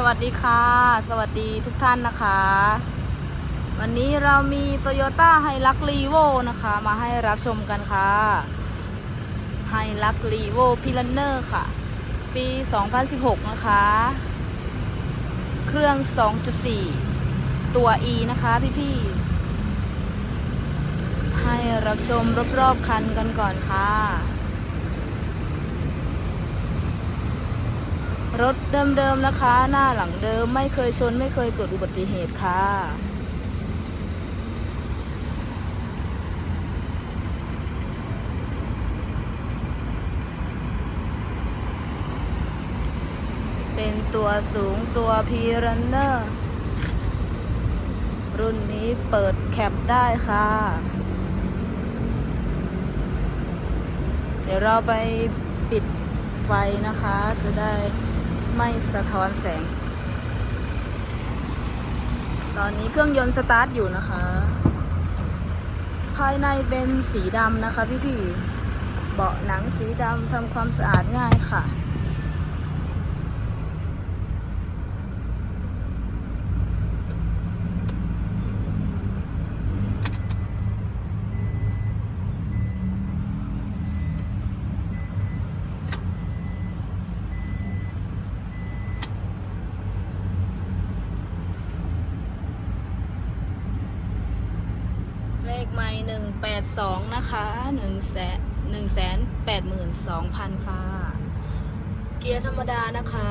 สวัสดีค่ะ สวัสดีทุกท่านนะคะ วันนี้เรามี Toyota h i l u x r e v o นะคะ มาให้รับชมกันค่ะ h i l u x r e v o p i l a n n e r ค่ะ ปี 2016 นะคะ เครื่อง 2.4 ตัว E นะคะพี่ๆ ให้รับชมรอบๆคันกันก่อนค่ะ รถเดิมๆนะคะ หน้าหลังเดิมไม่เคยชนไม่เคยเกิดอุบัติเหตุค่ะ เป็นตัวสูงตัวพีรันเนอร์รุ่นนี้เปิดแคปได้ค่ะ เดี๋ยวเราไปปิดไฟนะคะจะได้ ไม่สะท้อนแสง ตอนนี้เครื่องยนต์สตาร์ทอยู่นะคะ ภายในเป็นสีดำนะคะพี่ๆเบาะหนังสีดำทำความสะอาดง่ายค่ะ เลขไม่หนึ่ง แปดสองนะคะหนึ่งแสนหนึ่งแสนแปดหมื่นสองพันค่ะ เกียร์ธรรมดานะคะ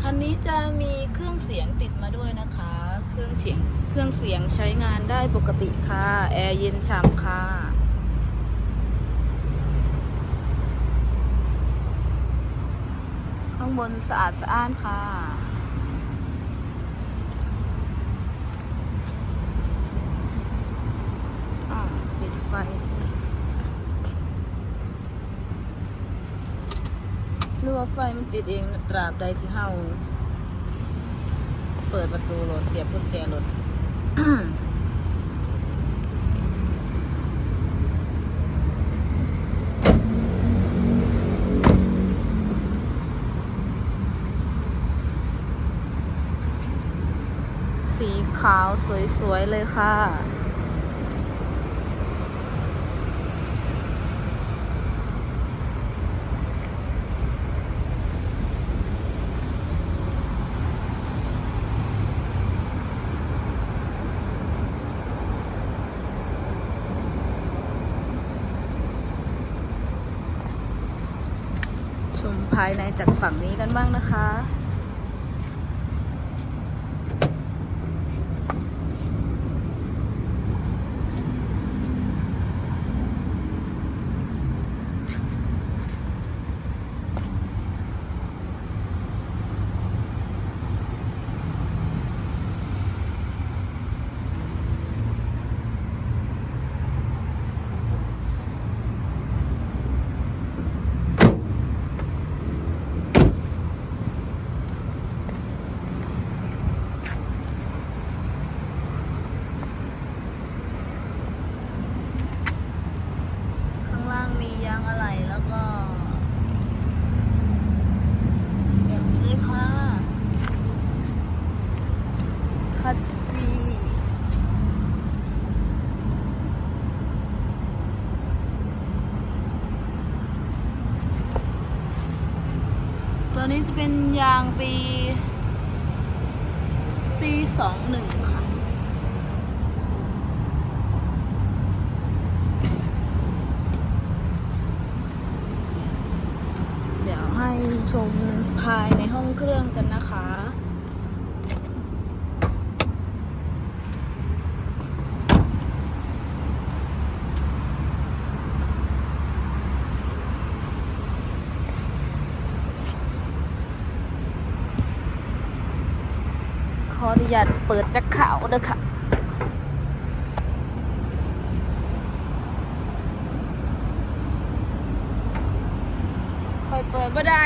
คันนี้จะมีเครื่องเสียงติดมาด้วยนะคะ เครื่องเสียงเครื่องเสียงใช้งานได้ปกติค่ะ แอร์เย็นฉ่ำค่ะข้างบนสะอาดสะอ้านค่ะ อ่าปิดไฟ หรือว่าไฟมันติดเองตราบใดที่เฮาเปิดประตูรถเสียบกุญแจรถสีขาวสวย ๆ เลยค่ะ ชมภายในจากฝั่งนี้กันบ้างนะคะ ข้างล่างมียางอะไหล่แล้วก็เก็บเลยค่ะ คัดซี ตัวนี้จะเป็นยางปี ปีสองหนึ่งค่ะ เดี๋ยวให้ชมภายในห้องเครื่องกันนะคะ นุญาตเปิดจักข่าวเด้อค่ะคอยเปิดไม่ได้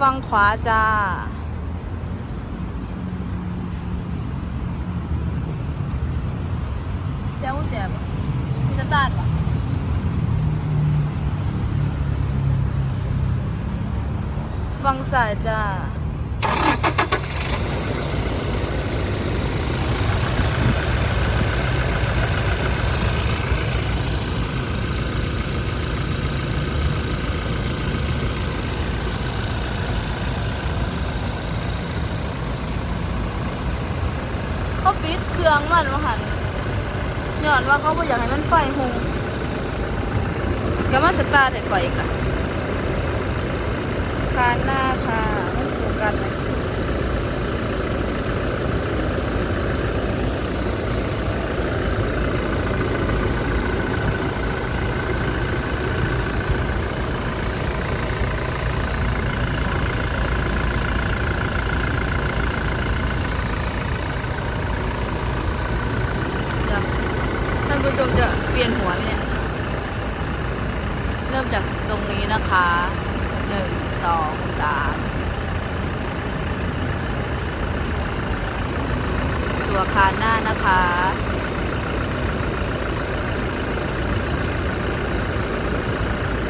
ฟังขวาจ้าสียกุญแจบ่มีสตาร์ท ฟังสายจ้าเขาปิดเครื่องมันว่าหันย้อนว่าเขาบ่อยากให้มันไฟหงก็มาสตาร์ทให้ก่อยอีกอะ คานหน้าค่ะไมันโฟกัสเดี๋ยวท่านผู้ชมจะเปลี่ยนหัวเนี่ย เริ่มจากตรงนี้นะคะ หนึ่ง สอง สาม ตัวคานหน้านะคะ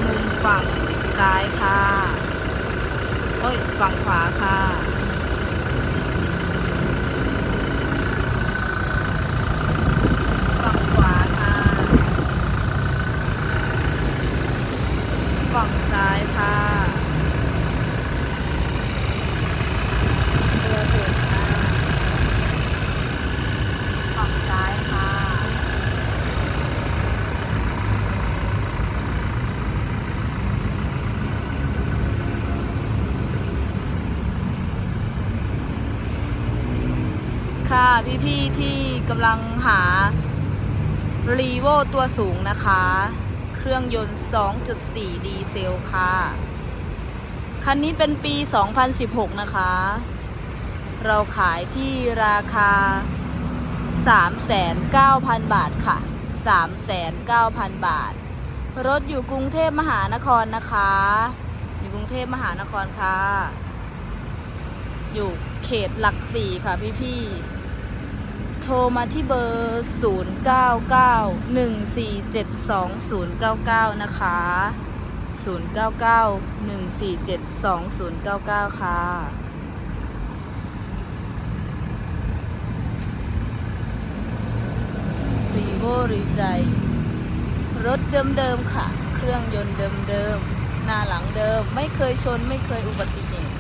มุมฝั่งซ้ายค่ะเอ้ย ฝั่งขวาค่ะ ฝั่งขวาค่ะ ฝั่งซ้ายค่ะตัวถูกค่ะ ฝั่งซ้ายค่ะ ค่ะ พี่ๆที่กำลังหารีโวตัวสูงนะคะ เครื่องยนต์ 2.4 ดีเซลค่ะ คันนี้เป็นปี 2016 นะคะ เราขายที่ราคา 39,000บาทค่ะ 39,000 บาท รถอยู่กรุงเทพมหานครนะคะ อยู่กรุงเทพมหานครค่ะ อยู่เขตหลักสี่ค่ะพี่ๆ โทรมาที่เบอร์ 0991472099 นะคะ 0991472099 ค่ะรีโวรีใจ รถเดิมๆค่ะ เครื่องยนต์เดิมๆ หน้าหลังเดิม ไม่เคยชนไม่เคยอุบัติเหตุ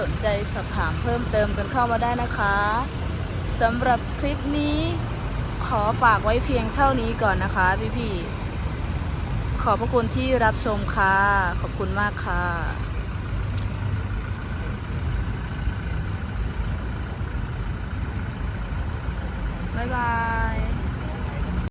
สนใจสอบถามเพิ่มเติมกันเข้ามาได้นะคะสำหรับคลิปนี้ขอฝากไว้เพียงเท่านี้ก่อนนะคะพี่ๆขอบพระคุณที่รับชมค่ะ ขอบคุณมากค่ะบ๊ายบาย